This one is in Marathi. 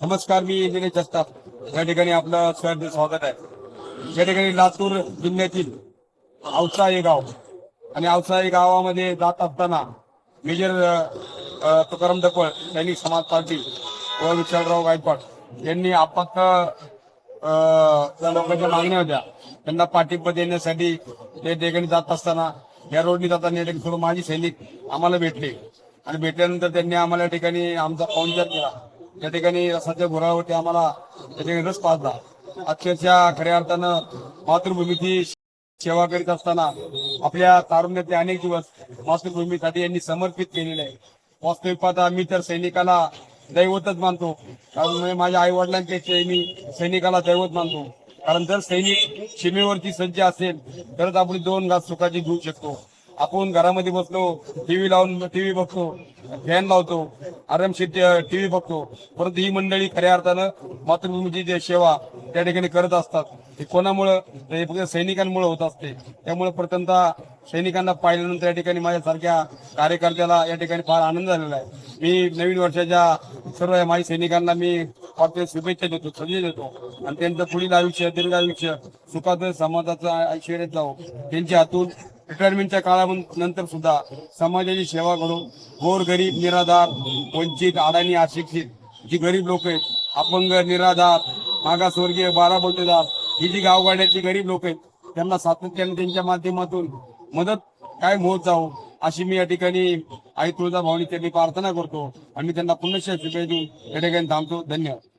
नमस्कार मी इंजिनियर जगताप. या ठिकाणी आपलं स्वयं स्वागत आहे. या ठिकाणी लातूर जिल्ह्यातील औसा हे गाव. आणि औसा हे गावामध्ये जात असताना मेजर तुकाराम दपळ यांनी समाज पार्टी व विठ्ठलराव गायकवाड यांनी आपत्त लोकांच्या मागण्या होत्या त्यांना पाठिंबा देण्यासाठी ते ठिकाणी जात असताना या रोडनी जाताना या ठिकाणी थोडं माजी सैनिक आम्हाला भेटले. आणि भेटल्यानंतर त्यांनी आम्हाला या ठिकाणी आमचा पाहुणचार केला. या ठिकाणी सध्या घोरावरती आम्हाला या ठिकाणी रस पाजला अक्षरशः खऱ्या अर्थानं मातृभूमीची सेवा करीत असताना आपल्या तारुण्यातले अनेक दिवस मातृभूमीसाठी यांनी समर्पित केलेले आहे. वास्तविक पाहता मी तर सैनिकाला दैवतच मानतो. कारण म्हणजे माझ्या आई वडिलांपेक्षा मी सैनिकाला दैवत मानतो. कारण जर सैनिक सीमेवरती सज्ज असेल तरच आपण दोन घास सुखाची घेऊ शकतो. आपण घरामध्ये बसलो टीव्ही लावून टीव्ही बघतो फॅन लावतो आरामशीर टीव्ही बघतो. परंतु ही मंडळी खऱ्या अर्थानं मातृभूमीची जे सेवा त्या ठिकाणी करत असतात हे कोणामुळं? हे फक्त सैनिकांमुळे होत असते. त्यामुळे प्रथमतः सैनिकांना पाहिल्यानंतर या ठिकाणी माझ्यासारख्या कार्यकर्त्याला या ठिकाणी फार आनंद झालेला आहे. मी नवीन वर्षाच्या सर्व माझ्या सैनिकांना मी वाटते शुभेच्छा देतो संदेश देतो. आणि त्यांचं पुढील आयुष्य दीर्घ आयुष्य सुखाचं समाजाचं आयुष्य जाऊ त्यांच्या हातून रिटायरमेंटच्या काळानंतर सुद्धा समाजाची सेवा करून गोर गरीब निराधार वंचित अडाणी अशिक्षित जी गरीब लोक आहेत अपंग निराधार मागासवर्गीय बारा बोलतेदार ही जी गावगाड्याची गरीब लोक आहेत त्यांना सातत्याने त्यांच्या माध्यमातून मदत काय होत जाऊ अशी मी या ठिकाणी आई तुळजा भावनी त्यांनी प्रार्थना करतो. आणि त्यांना पुन्हा शुभेच्छा देऊन या ठिकाणी थांबतो. धन्यवाद.